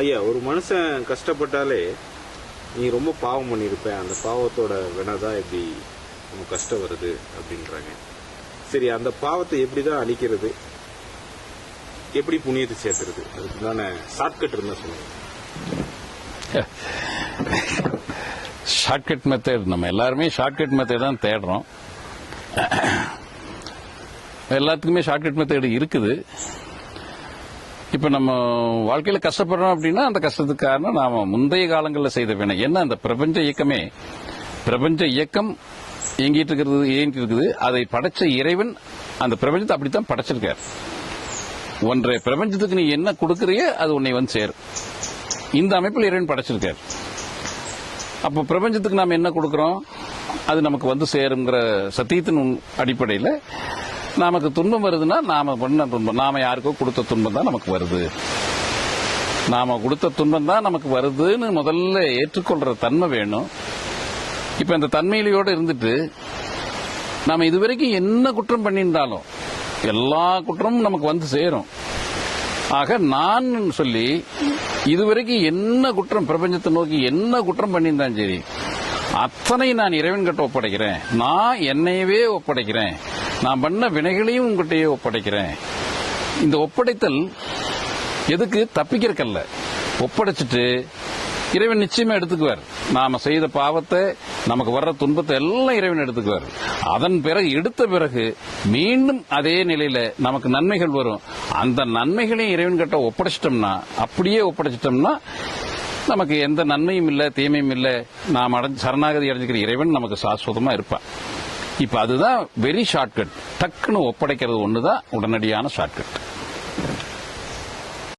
ஐயா ஒரு மனுஷன் கஷ்டப்பட்டாலே நீ ரொம்ப பாவம் பண்ணியிருப்ப. அந்த பாவத்தோட வினைதான் இப்படி நமக்கு கஷ்டம் வருது அப்படின்றாங்க. சரி அந்த பாவத்தை எப்படி தான் அழிக்கிறது? எப்படி புண்ணியத்தை சேர்த்துறது அதுக்கு தானே ஷார்ட்கட் இருந்தால் சொல்லுங்க. ஷார்ட்கட் மெத்தட் நம்ம எல்லாருமே ஷார்ட்கட் மெத்தட் தான் தேடுறோம். எல்லாத்துக்குமே ஷார்ட்கட் மெத்தட் இருக்குது. இப்போ நம்ம வாழ்க்கையில் கஷ்டப்படுறோம் அப்படின்னா அந்த கஷ்டத்துக்கு காரணம் நாம முந்தைய காலங்களில் செய்த வினை. என்ன அந்த பிரபஞ்ச இயக்கமே? பிரபஞ்ச இயக்கம் இயங்கிட்டு இருக்கிறது இயங்கிட்டு இருக்குது. அதை படைச்ச இறைவன் அந்த பிரபஞ்சத்தை அப்படித்தான் படைச்சிருக்கார். ஒன்றை பிரபஞ்சத்துக்கு நீ என்ன கொடுக்குறியோ அது உன்னை வந்து சேரும். இந்த அமைப்பில் இறைவன் படைச்சிருக்கார். அப்போ பிரபஞ்சத்துக்கு நாம் என்ன கொடுக்குறோம்? அது நமக்கு வந்து சேருங்கிற சத்தியத்தின் அடிப்படையில் நமக்கு துன்பம் வருதுன்னா நாம பண்ண துன்பம். நாம யாருக்கோ கொடுத்த துன்பம் தான் நமக்கு வருது. நாம கொடுத்த துன்பம் தான் நமக்கு வருதுன்னு முதல்ல ஏற்றுக்கொள்ற தன்மை வேணும். இப்ப இந்த தன்மையிலையோடு இருந்துட்டு நாம இதுவரைக்கும் என்ன குற்றம் பண்ணியிருந்தாலும் எல்லா குற்றமும் நமக்கு வந்து சேரும். ஆக நான் சொல்லி இதுவரைக்கும் என்ன குற்றம் பிரபஞ்சத்தை நோக்கி என்ன குற்றம் பண்ணியிருந்தாலும் சரி அத்தனை நான் இறைவன் கிட்ட ஒப்படைக்கிறேன். நான் என்னையவே ஒப்படைக்கிறேன். நான் பண்ண வினைகளையும் உங்ககிட்டயே ஒப்படைக்கிறேன். இந்த ஒப்படைத்தல் எதுக்கு? தப்பிக்கிறக்கல்ல. ஒப்படைச்சிட்டு இறைவன் நிச்சயமா எடுத்துக்குவார். நாம செய்த பாவத்தை நமக்கு வர்ற துன்பத்தை எல்லாம் இறைவன் எடுத்துக்குவார். அதன் பிறகு எடுத்த பிறகு மீண்டும் அதே நிலையில நமக்கு நன்மைகள் வரும். அந்த நன்மைகளையும் இறைவன் கிட்ட ஒப்படைச்சிட்டோம்னா அப்படியே ஒப்படைச்சிட்டோம்னா நமக்கு எந்த நன்மையும் இல்லை தீமையும் இல்லை. நாம் அடைஞ்சு சரணாகதி அடைஞ்சுக்கிற இறைவன் நமக்கு சாஸ்வதமா இருப்பான். இப்ப அதுதான் வெரி ஷார்ட்கட் டக்குன்னு ஒப்படைக்கிறது ஒண்ணுதான் உடனடியான ஷார்ட்கட்